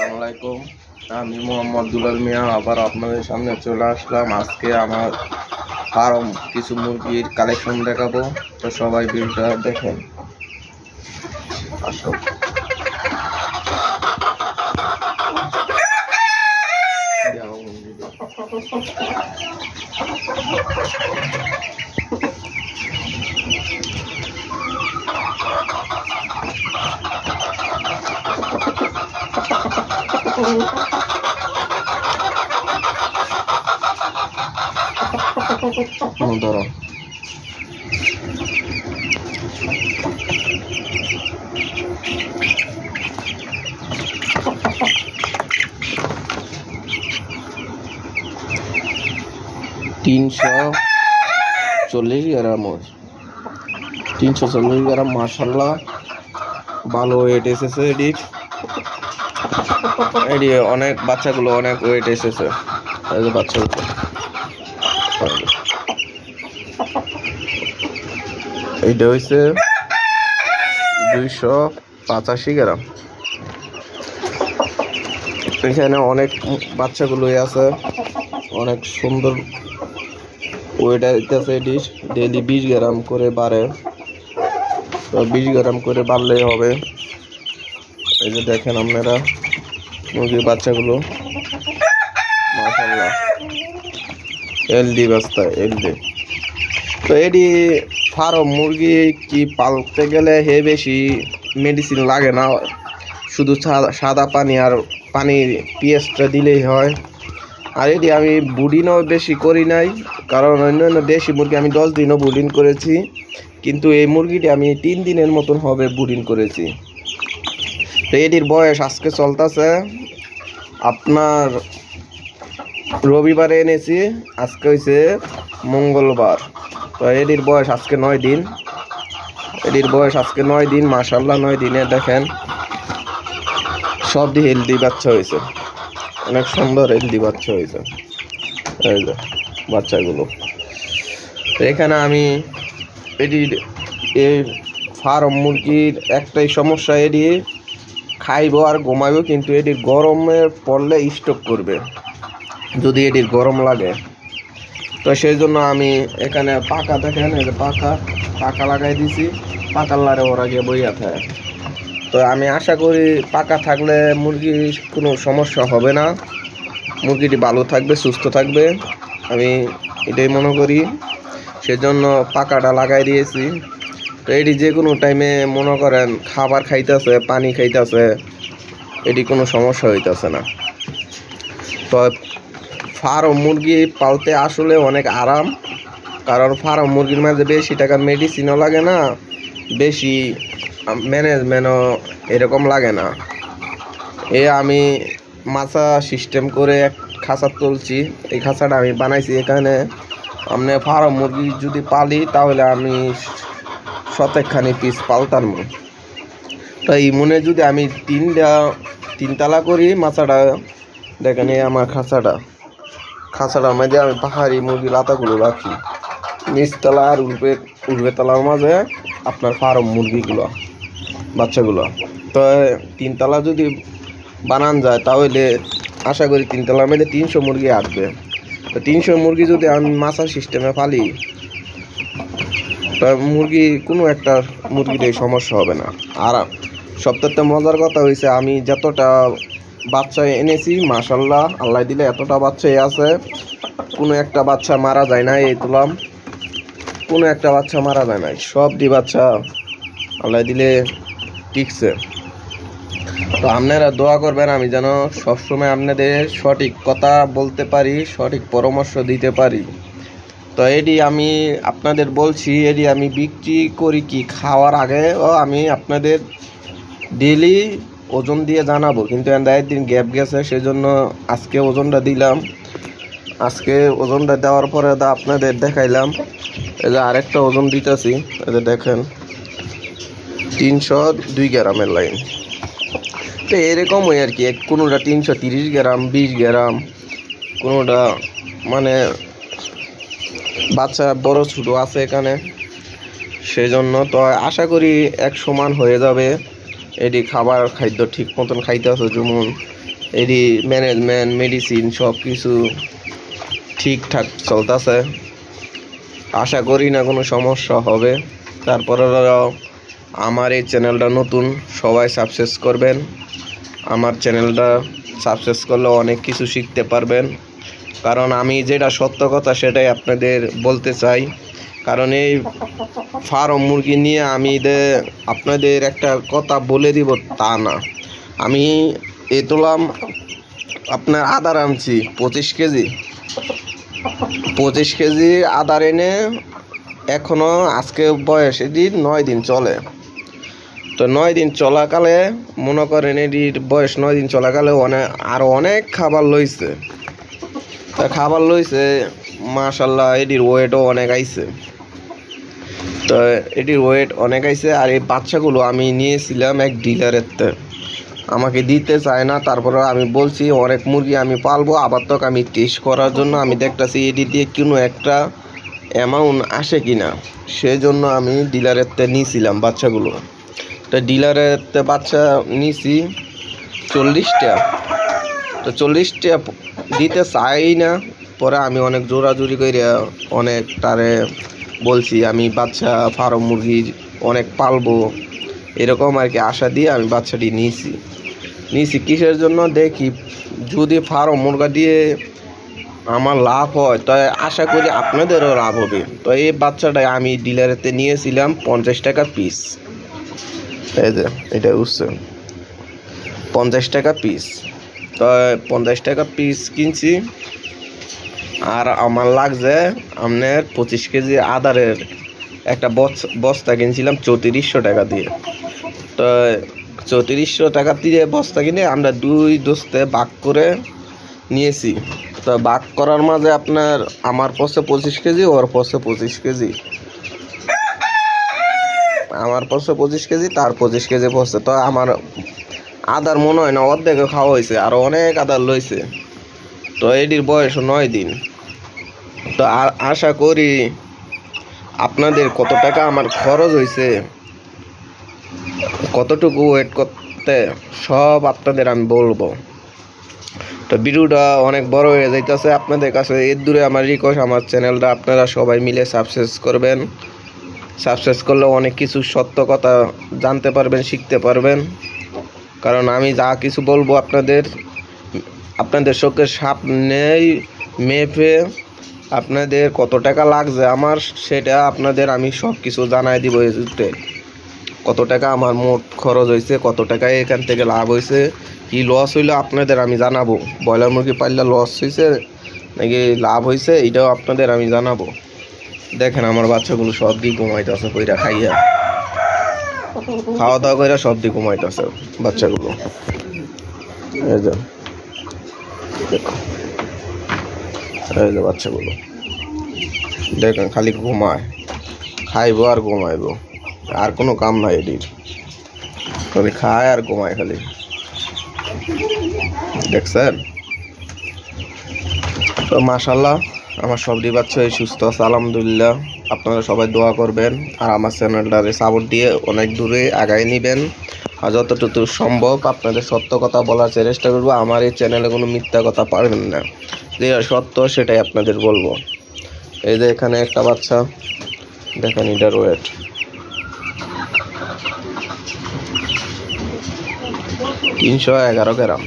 আসসালামু আলাইকুম। আমি মোহাম্মদ দুলাল মিয়া, আবার আপনাদের সামনে চলে আসলাম। আজকে আমার ফার্ম কিছু মুরগির কালেকশন দেখাবো। তো সবাই ভিডিওটা দেখেন। আসো। ধরো। তিনশো চল্লিশ গ্রাম। তিনশো চল্লিশ গ্রাম মাসাল্লাহ ভালো ওয়েট এসেছে এডির এডি অনেক, বাচ্চাগুলো অনেক ওয়েট এসেছে। বাচ্চাগুলো। এইটা হয়েছে দুইশো পঁচাশি গ্রাম। এখানে অনেক বাচ্চাগুলোই আছে। অনেক সুন্দর ওয়েট আছে এটি। ডেলি বিশ গ্রাম করে বাড়ে। বিশ গ্রাম করে বাড়লেই হবে। এই যে দেখেন আপনারা। মুরগির বাচ্চাগুলো। এলডি বাস্তা এলডি। তো এডি ফার্ম মুরগি কি পালতে গেলে হে বেশি মেডিসিন লাগে না? শুধু সাদা পানি আর পানির পিএসটা দিলেই হয়। আর এটি আমি বুডিনও বেশি করি নাই, কারণ অন্যান্য দেশি মুরগি আমি দশ দিনও বুডিন করেছি। কিন্তু এই মুরগিটি আমি তিন দিনের মতন হবে বুডিন করেছি। তো এটির বয়স আজকে চলতেছে আপনার রবিবারে এনেছি, আজকে হয়েছে মঙ্গলবার। তো এটির বয়স আজকে নয় দিন। এটির বয়স আজকে নয় দিন মাসাল্লাহ নয় দিনে দেখেন সব দিয়ে হেলদি বাচ্চা হয়েছে অনেক সুন্দর হেলদি বাচ্চা হয়েছে বাচ্চাগুলো। তো এখানে আমি এটির এই ফার্ম মুরগির একটাই সমস্যা এটি খাইবো আর ঘুমাইবো, কিন্তু এটি গরমে পড়লে স্টক করবে, যদি এটির গরম লাগে। তো সেই জন্য আমি এখানে পাকা দেখেন, এই যে পাকা পাকা লাগাই দিছি পাকার লারে ওরা গিয়ে বইয়া থাকে। তো আমি আশা করি পাকা থাকলে মুরগির কোনো সমস্যা হবে না। মুরগিটি ভালো থাকবে, সুস্থ থাকবে, আমি এটাই মনে করি। সেজন্য পাকাটা লাগাই দিয়েছি। তো এটি যে কোনো টাইমে মনে করেন খাবার খাইতেছে, পানি খাইতেছে, এটি কোনো সমস্যা হইতেছে না। তো ফার্ম মুরগি পালতে আসলে অনেক আরাম, কারণ ফার্ম মুরগির মাঝে বেশি টাকা মেডিসিনও লাগে না, বেশি ম্যানেজমেন্টও এরকম লাগে না। এ আমি মাছা সিস্টেম করে এক খাঁচা তুলছি, এই খাঁচাটা আমি বানাইছি এখানে। আপনি ফার্ম মুরগি যদি পালি, তাহলে আমি শতেকখানি পিস পালতাম তো এই মনে যদি আমি তিনটা, তিনতলা করি মাছাটা, দেখেন আমার খাঁচাটা। খাঁচাটার মধ্যে আমি পাহাড়ি মুরগি লাতাগুলো রাখি। নিচতলা আর উর্বে উর্বে তলার মাঝে আপনার ফার্ম মুরগিগুলো, বাচ্চাগুলো। তো তিনতলা যদি বানান যায়, তাহলে আশা করি তিনতলার মধ্যে তিনশো মুরগি আসবে। তো তিনশো মুরগি যদি আমি মাছার সিস্টেমে তা মুরগি, কোনো একটা মুরগির সমস্যা হবে না। আর সবথেকে মজার কথা হয়েছে আমি যতটা বাচ্চা এনেছি মাসাল্লাহ আল্লাহ দিলে এতটা বাচ্চাই আছে। কোনো একটা বাচ্চা মারা যায় না এই তুলাম। কোনো একটা বাচ্চা মারা যায় নাই, সবটি বাচ্চা আল্লাহ দিলে টিকছে। তো আপনারা দোয়া করবেন, আমি যেন সবসময় আপনাদের সঠিক কথা বলতে পারি, সঠিক পরামর্শ দিতে পারি। তো এটি আমি আপনাদের বলছি এটি আমি বিক্রি করি কি খাওয়ার আগে, ও আমি আপনাদের ডেলি ওজন দিয়ে জানাব। কিন্তু এন্দা একদিন গ্যাপ গেছে সেই জন্য আজকে ওজনটা দিলাম। আজকে ওজনটা দেওয়ার পরে দা আপনাদের দেখাইলাম। এই যে আরেকটা ওজন দিতেছি, এই যে দেখেন, তিনশো দুই গ্রামের লাইন। তো এরকম এরকমই আর কি কোনোটা তিনশো তিরিশ গ্রাম, বিশ গ্রাম, কোনোটা মানে বাচ্চা বড় ছোটো আছে এখানে। সেই জন্য তো আশা করি এক সমান হয়ে যাবে। এটি খাবার খাদ্য ঠিক মতন খাইতে আছে যেমন এটি ম্যানেজমেন্ট মেডিসিন সব কিছু ঠিকঠাক চলতেছে। আশা করি না কোনো সমস্যা হবে। তারপরে আমার এই চ্যানেলটা নতুন, সবাই সাবস্ক্রাইব করবেন। আমার চ্যানেলটা সাবস্ক্রাইব করলে অনেক কিছু শিখতে পারবেন। কারণ আমি যেটা সত্য কথা সেটাই আপনাদের বলতে চাই। কারণ এই ফার্ম মুরগি নিয়ে আমি আপনাদের একটা কথা বলে দিব তা না। আমি এ তোলাম আপনার আদার আনছি, পঁচিশ কেজি। পঁচিশ কেজি আদার এনে এখনও আজকে বয়স এটি নয় দিন চলে। তো নয় দিন চলাকালে মনে করেন এটির বয়স নয় দিন চলাকালে অনেক আরও অনেক খাবার লইছে। তা খাবার লইছে মাশাল্লাহ এটির ওয়েটও অনেক আইছে। তো এটির ওয়েট অনেক আইছে, আর এই বাচ্চাগুলো আমি নিয়েছিলাম এক ডিলারের। আমাকে দিতে চায় না, তারপরে আমি বলছি, অনেক মুরগি আমি পালবো আবার তো আমি টেস্ট করার জন্য। আমি দেখতাছি এটি দিয়ে কোনো একটা অ্যামাউন্ট আসে কিনা। সেজন্য আমি ডিলারের তে নিয়েছিলাম বাচ্চাগুলো। তো ডিলারের বাচ্চা নিয়েছি চল্লিশটা। তো চল্লিশটা দিতে চাই না। পরে আমি অনেক জোরাজুরি করে অনেক তারে বলছি, আমি বাচ্চা ফার্ম মুরগি অনেক পালবো। এরকম আর কি আশা দিয়ে আমি বাচ্চাটি নিয়েছি। নিয়েছি কিসের জন্য? দেখি, যদি ফার্ম মুরগা দিয়ে আমার লাভ হয় তাই আশা করি আপনাদেরও লাভ হবে। তো এই বাচ্চাটা আমি ডিলারেতে নিয়েছিলাম পঞ্চাশ টাকা পিস। এই যে, এটা বুঝছে পঞ্চাশ টাকা পিস। তো পঞ্চাশ টাকা পিস কিনছি। আর আমার লাগছে আপনার পঁচিশ কেজি আদারের একটা বস্তা কিনছিলাম চৌত্রিশশো টাকা দিয়ে। তো চৌত্রিশশো টাকা দিয়ে বস্তা কিনে আমরা দুই দোস্তে বাক করে নিয়েছি। তো বাক করার মাঝে আপনার আমার পড়ছে পঁচিশ কেজি, ওর পড়ছে পঁচিশ কেজি। আমার পড়ছে পঁচিশ কেজি, তার পঁচিশ কেজি পড়ছে তো আমার আদার মনে হয় না, অর্ধেকে খাওয়া হয়েছে আরও অনেক আদার লইছে। তো এটির বয়স নয় দিন। তো আশা করি আপনাদের কত টাকা আমার খরচ হয়েছে কতটুকু ওয়েট করতে, সব আপনাদের আমি বলব। তো ভিডিওটা অনেক বড় হয়ে যাইতেছে। আপনাদের কাছে এর দূরে আমার রিকোয়েস্ট আমার চ্যানেলটা আপনারা সবাই মিলে সাবস্ক্রাইব করবেন। সাবস্ক্রাইব করলে অনেক কিছু সত্য কথা জানতে পারবেন, শিখতে পারবেন। কারণ আমি যা কিছু বলব আপনাদের আপনাদের চোখের সামনেই মেপে আপনাদের কত টাকা লাগছে আমার, সেটা আপনাদের আমি সব কিছু জানাই দিব এতে কত টাকা আমার মোট খরচ হয়েছে, কত টাকা এখান থেকে লাভ হয়েছে, কি লস হইল আপনাদের আমি জানাব। ব্রয়লার মুরগি পাললে লস হয়েছে, নাকি লাভ হয়েছে এটাও আপনাদের আমি জানাব। দেখেন আমার বাচ্চাগুলো সব দিয়ে ঘুমাইতে আছে কইরা খাইয়া। খাওয়া দাওয়া করে সব দিয়ে ঘুমাইতেছে বাচ্চাগুলো। এই যে এই যে বাচ্চাগুলো। দেখেন, খালি ঘুমায়। খাইবো আর ঘুমাইবো। আর কোনো কাম নাই এটির। খালি খায় আর ঘুমায় খালি। দেখছেন? তো মাশাল্লাহ আমার সব বাচ্চাই সুস্থ আছে, আলহামদুলিল্লাহ। আপনারা সবাই দোয়া করবেন আর আমার চ্যানেলটারে সাপোর্ট দিয়ে অনেক দূরে আগায় নেবেন। আর যতটুকু সম্ভব আপনাদের সত্য কথা বলার চেষ্টা করব। আমার এই চ্যানেলে কোনো মিথ্যা কথা পারবেন না। যেটা সত্য সেটাই আপনাদের বলব। এই যে এখানে একটা বাচ্চা, দেখেন এটার ওয়েট তিনশো এগারো গ্রাম।